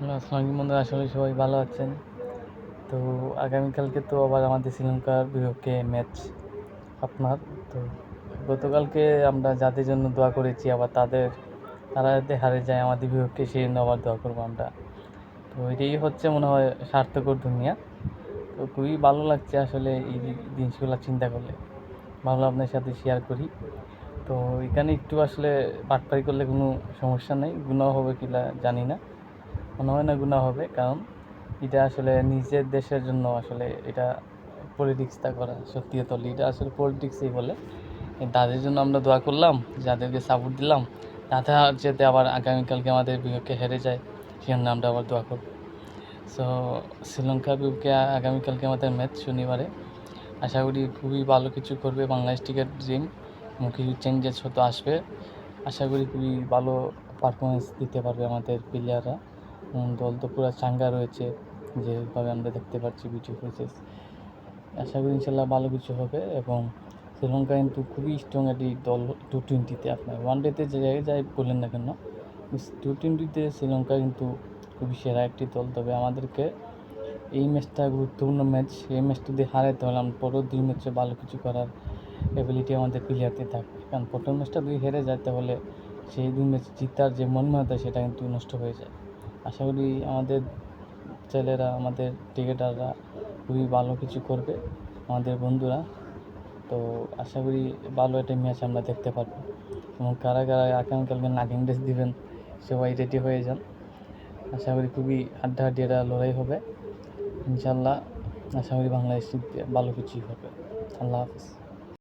আসসালামু বন্ধুরা আসলে সবাই ভালো আছেন। তো আগামীকালকে তো আবার আমাদের শ্রীলঙ্কার বিপক্ষে ম্যাচ আপনার। তো গতকালকে আমরা যাদের জন্য দোয়া করেছি, আবার তাদের, তারা যাতে হারে যায় আমাদের বিপক্ষে, সেই জন্য আবার দোয়া করব আমরা। তো এটাই হচ্ছে মনে হয় স্বার্থকর দুনিয়া। তো খুবই ভালো লাগছে আসলে এই জিনিসগুলো চিন্তা করলে। ভালো আপনার সাথে শেয়ার করি। তো এখানে একটু আসলে বাটপারি করলে কোনো সমস্যা নেই গুণাও হবে কিনা জানি না। মনে হয় না গুণা হবে, কারণ এটা আসলে নিজের দেশের জন্য আসলে এটা পলিটিক্সটা করা সত্যি বলি এটা আসলে পলিটিক্সই বলে। তাদের জন্য আমরা দোয়া করলাম, যাদেরকে সাপোর্ট দিলাম তাতে যাতে আবার আগামীকালকে আমাদের বিপক্ষে হেরে যায়, সেজন্য আমরা আবার দোয়া করব। সো শ্রীলঙ্কার বিপক্ষে আগামীকালকে আমাদের ম্যাচ শনিবারে। আশা করি খুবই ভালো কিছু করবে বাংলাদেশ টিকেট ড্রিম কিছু চেঞ্জেস হয়তো আসবে। আশা করি খুবই ভালো পারফরমেন্স দিতে পারবে আমাদের প্লেয়াররা দল তো পুরো চাঙ্গা রয়েছে যেভাবে আমরা দেখতে পাচ্ছি ভিডিও ফুটেজ আশা করি ইনশাল্লাহ ভালো কিছু হবে এবং শ্রীলঙ্কা কিন্তু খুবই স্ট্রং একটি দল টু টোয়েন্টিতে আপনার ওয়ান ডেতে যে জায়গায় যাই বললেন না কেন টু টোয়েন্টিতে শ্রীলঙ্কা কিন্তু খুবই সেরা একটি দল। তবে আমাদেরকে এই ম্যাচটা গুরুত্বপূর্ণ ম্যাচ এই ম্যাচটা যদি হারাইতে হলে আমরা পরের দুই ম্যাচে ভালো কিছু করার এবিলিটি আমাদের প্লেয়ারতে থাকবে। কারণ প্রথম ম্যাচটা যদি হেরে যায় তাহলে সেই দুই ম্যাচ জিতার যে মনমানতা সেটা কিন্তু নষ্ট হয়ে যায়। আশা করি আমাদের ছেলেরা, আমাদের ক্রিকেটাররা খুবই ভালো কিছু করবে, আমাদের বন্ধুরা। তো আশা করি ভালো একটা ম্যাচ আমরা দেখতে পারব। এবং কারা কারা আগামীকালকে নাকিং ড্রেস দিবেন, সবাই রেডি হয়ে যান। আশা করি খুবই হাড্ডাহাড্ডি একটা লড়াই হবে। ইনশাল্লাহ আশা করি বাংলাদেশ ভালো কিছুই হবে। আল্লাহ হাফিজ।